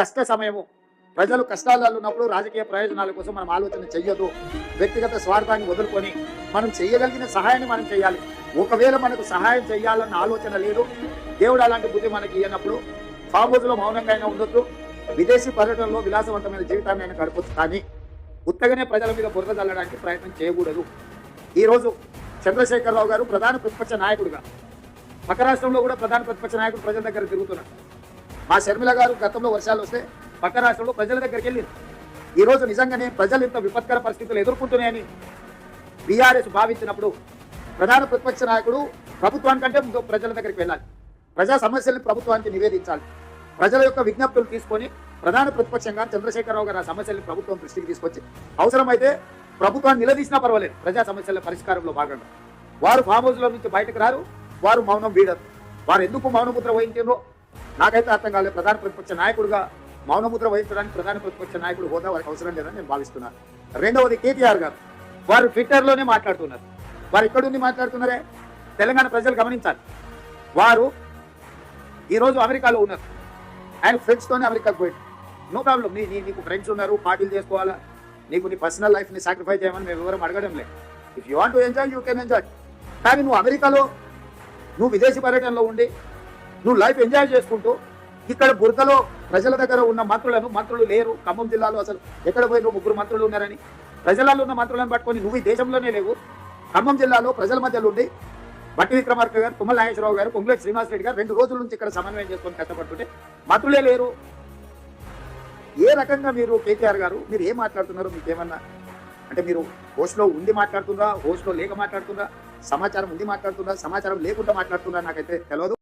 కష్ట సమయము. ప్రజలు కష్టాలలో ఉన్నప్పుడు రాజకీయ ప్రయోజనాల కోసం మనం ఆలోచన చెయ్యదు. వ్యక్తిగత స్వార్థాన్ని వదులుకొని మనం చేయగలిగిన సహాయాన్ని మనం చేయాలి ఒకవేళ మనకు సహాయం చేయాలన్న ఆలోచన లేదు దేవుడు అలాంటి బుద్ధి మనకి ఇవ్వనప్పుడు ఫామ్ మౌనంగా అయినా ఉండొద్దు విదేశీ పర్యటనలో విలాసవంతమైన జీవితాన్ని ఆయన గడపచ్చు. కానీ ఉత్తగానే ప్రజల మీద బురద చల్లడానికి ప్రయత్నం చేయకూడదు. ఈరోజు చంద్రశేఖరరావు గారు ప్రధాన ప్రతిపక్ష నాయకుడుగా పక్క రాష్ట్రంలో కూడా ప్రధాన ప్రతిపక్ష నాయకుడు ప్రజల దగ్గర తిరుగుతున్నారు. మా షర్మిల గారు గతంలో వర్షాలు వస్తే పక్క రాష్ట్రంలో ప్రజల దగ్గరికి వెళ్ళింది ఈ రోజు నిజంగానే ప్రజలు ఇంత విపత్కర పరిస్థితులు ఎదుర్కొంటున్నాయని బీఆర్ఎస్ భావించినప్పుడు ప్రధాన ప్రతిపక్ష నాయకుడు ప్రభుత్వానికంటే ముందు ప్రజల దగ్గరికి వెళ్ళాలి. ప్రజా సమస్యల్ని ప్రభుత్వానికి నివేదించాలి. ప్రజల యొక్క విజ్ఞప్తులు తీసుకొని ప్రధాన ప్రతిపక్షంగా చంద్రశేఖరరావు గారు ఆ సమస్యల్ని ప్రభుత్వం దృష్టికి తీసుకొచ్చి అవసరమైతే ప్రభుత్వాన్ని నిలదీసినా పర్వాలేదు. ప్రజా సమస్యల పరిష్కారంలో భాగంగా. వారు ఫామ్ హౌస్లో నుంచి బయటకు రారు వారు మౌనం వీడరు. వారు ఎందుకు మౌనముద్ర వహించారో నాకైతే అర్థం కాలేదు. ప్రధాన ప్రతిపక్ష నాయకుడిగా మౌనముద్ర వహించడానికి ప్రధాన ప్రతిపక్ష నాయకుడు హోదా వారికి అవసరం లేదని నేను భావిస్తున్నాను. రెండవది కేటీఆర్ గారు. వారు ట్విట్టర్లోనే మాట్లాడుతున్నారు. వారు ఎక్కడుండి మాట్లాడుతున్నారే? తెలంగాణ ప్రజలు గమనించాలి. వారు ఈ రోజు అమెరికాలో ఉన్నారు. ఆయన ఫ్రెండ్స్తోనే అమెరికాకు పోయాడు. No problem. నీ నీకు ఫ్రెండ్స్ ఉన్నారు. పార్టీలు చేసుకోవాలా? నీకు నీ పర్సనల్ లైఫ్ని సాక్రిఫై చేయమని మేము ఎవరం అడగడం లేదు. If you want to enjoy you can enjoy కానీ నువ్వు అమెరికాలో నువ్వు విదేశీ పర్యటనలో ఉండి నువ్వు లైఫ్ ఎంజాయ్ చేసుకుంటూ ఇక్కడ బురదలో ప్రజల దగ్గర ఉన్న మంత్రులను మంత్రులు లేరు ఖమ్మం జిల్లాలో అసలు ఎక్కడ పోయి ముగ్గురు మంత్రులు ఉన్నారని. ప్రజలలో ఉన్న మంత్రులను పట్టుకొని నువ్వు ఈ దేశంలోనే లేవు. ఖమ్మం జిల్లాలో ప్రజల మధ్యలో ఉండి బట్టి విక్రమార్క గారు తుమ్మల నాగేశ్వరరావు గారు పొంగులేటి శ్రీనివాస్ రెడ్డి గారు రెండు రోజుల నుంచి ఇక్కడ సమన్వయం చేసుకొని కష్టపడుతుంటే మంత్రులే లేరు. ఏ రకంగా మీరు కేటీఆర్ గారు మీరు ఏం మాట్లాడుతున్నారు? మీకు ఏమన్నా అంటే మీరు హోస్ట్లో ఉండి మాట్లాడుతుందా హోస్ట్లో లేక మాట్లాడుతుందా సమాచారం ఉండి మాట్లాడుతుందా సమాచారం లేకుండా మాట్లాడుతుందా నాకైతే తెలియదు